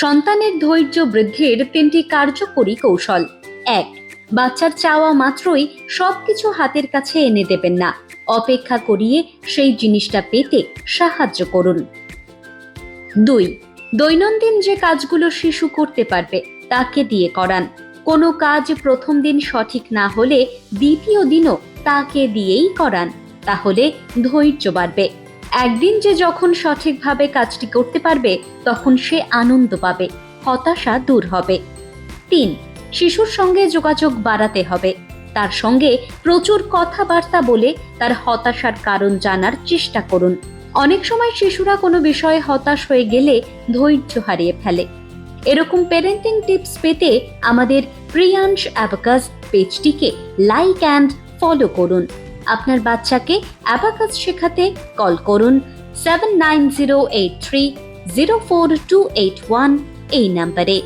সন্তানের ধৈর্য বৃদ্ধির তিনটি কার্যকরী কৌশল। এক, বাচ্চার চাওয়া মাত্রই সবকিছু হাতের কাছে এনে দেবেন না। অপেক্ষা করিয়ে সেই জিনিসটা পেতে সাহায্য করুন। দুই, দৈনন্দিন যে কাজগুলো শিশু করতে পারবে, তাকে দিয়ে করান। কোনো কাজ প্রথম দিন সঠিক না হলে দ্বিতীয় দিনও তাকে দিয়েই করান। তাহলে ধৈর্য বাড়বে। একদিন যে যখন সঠিকভাবে কাজটি করতে পারবে, তখন সে আনন্দ পাবে, হতাশা দূর হবে। তিন, শিশুর সঙ্গে যোগাযোগ বাড়াতে হবে। তার সঙ্গে প্রচুর কথাবার্তা বলে তার হতাশার কারণ জানার চেষ্টা করুন। অনেক সময় শিশুরা কোনো বিষয়ে হতাশ হয়ে গেলে ধৈর্য হারিয়ে ফেলে। এরকম প্যারেন্টিং টিপস পেতে আমাদের প্রিয়াংশ অ্যাবাকাস পেজটিকে লাইক অ্যান্ড ফলো করুন। আপনার বাচ্চাকে অ্যাবাকাস শেখাতে কল করুন seven nine zero eight three zero four two eight one এই নাম্বারে।